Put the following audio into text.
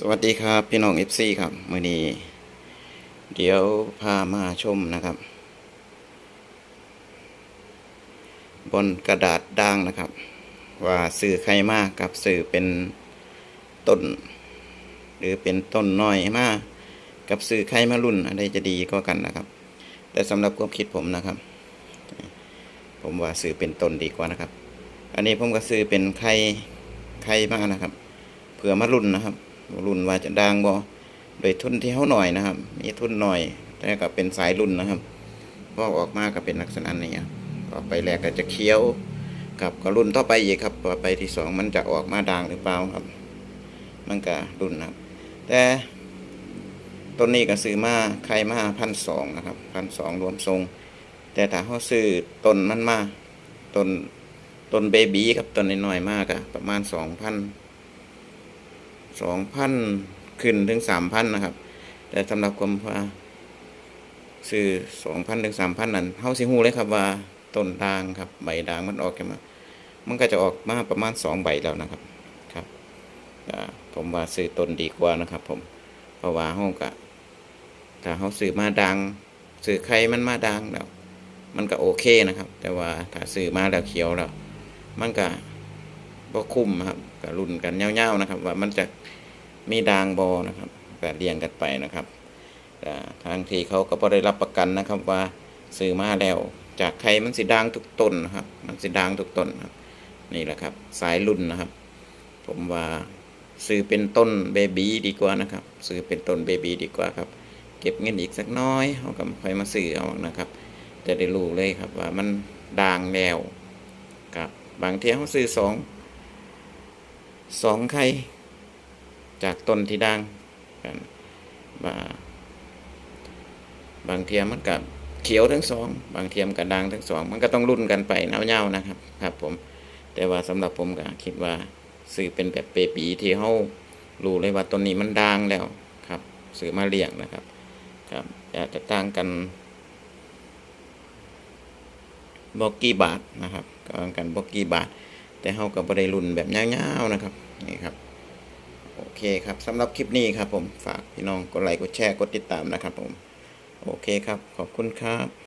สวัสดีครับ พี่น้องเอฟซีครับมื่อนี้ เดี๋ยวพามาชมนะครับ บนกระดาษด่างนะครับ ว่าสื่อใครมากกับสื่อเป็นต้น หรือเป็นต้นน้อยมาก กับสื่อใครมารุ่นอะไรจะดีก็กันนะครับ แต่สำหรับความคิดผมนะครับ ผมว่าสื่อเป็นต้นดีกว่านะครับ อันนี้ผมก็ซื้อเป็นไข่ไข่มากนะครับ เผื่อมารุ่นนะครับ รุ่นว่าจะดังบ่โดยทุนที่เขาหน่อยนะครับ มีทุนหน่อยแต่ก็เป็นสายรุ่นนะครับพอออกมาก็เป็นลักษณะนี้ครับต่อไปแรกก็จะเคี้ยวกับก็รุ่นต่อไปอีกครับต่อไปที่สองมันจะออกมาดังหรือเปล่าครับ มันก็รุ่นนะครับ แต่ต้นนี้ก็ซื้อมาใครมาพันสองนะครับพันสองรวมทรง แต่ถ้าเขาซื้อต้นมันมาต้นต้นเบบีครับต้นน้อยๆมากอะประมาณสองพัน สองพันขึ้นถึงสามพันนะครับ แต่สำหรับความว่าซื้อสองพันถึงสามพันนั้นเฮาสิฮู้เลยครับว่าต้นด่างครับใบด่างมันออกกันมามันก็จะออกมาประมาณสองใบแล้วนะครับครับผมว่าซื้อต้นดีกว่านะครับ ผมเพราะว่าเฮาก็ถ้าเฮาซื้อมาด่างซื้อไข่มันมาด่างแล้ว มันก็โอเคนะครับ แต่ว่าถ้าซื้อมาแล้วเขียวแล้ว มันก็ บ่คุ้มครับก็รุ่นกันเงาๆนะครับ ว่ามันจะมีดางบอนะครับก็เรียงกันไปนะครับทางทีเขาก็บ่ได้รับประกันนะครับว่าซื้อมาแล้วจากใครมันสิดังทุกต้นนะครับมันสิดังทุกต้นครับนี่แหละครับ สายรุ่นนะครับ ผมว่าซื้อเป็นต้นเบบีดีกว่านะครับ ซื้อเป็นต้นเบบีดีกว่าครับ เก็บเงินอีกสักน้อยเขาก็ค่อยมาซื้อเอานะครับ จะได้รู้เลยครับว่ามันดังแล้วครับบางทีเขาซื้อสอง สองไข่จากต้นที่ดังกันบาบางเทียมมันกับเขียวทั้งสอง บางเทียมกับดังทั้งสอง มันก็ต้องรุ่นกันไปเน่าๆนะครับ ครับ ผม แต่ว่าสำหรับผมก็คิดว่าซื้อเป็นแบบเปปีที่เขารู้เลยว่าต้นนี้มันดังแล้วครับซื้อมาเลี้ยงนะครับ ครับอาจจะต่างกันบอกกี่บาทนะครับก็ต่างกันบอกกี่บาท แต่เฮากับบริรุ่นแบบยาวๆนะครับนี่ครับโอเคครับสำหรับคลิปนี้ครับผมฝากพี่น้องกดไลค์กดแชร์กดติดตามนะครับผมโอเคครับขอบคุณครับ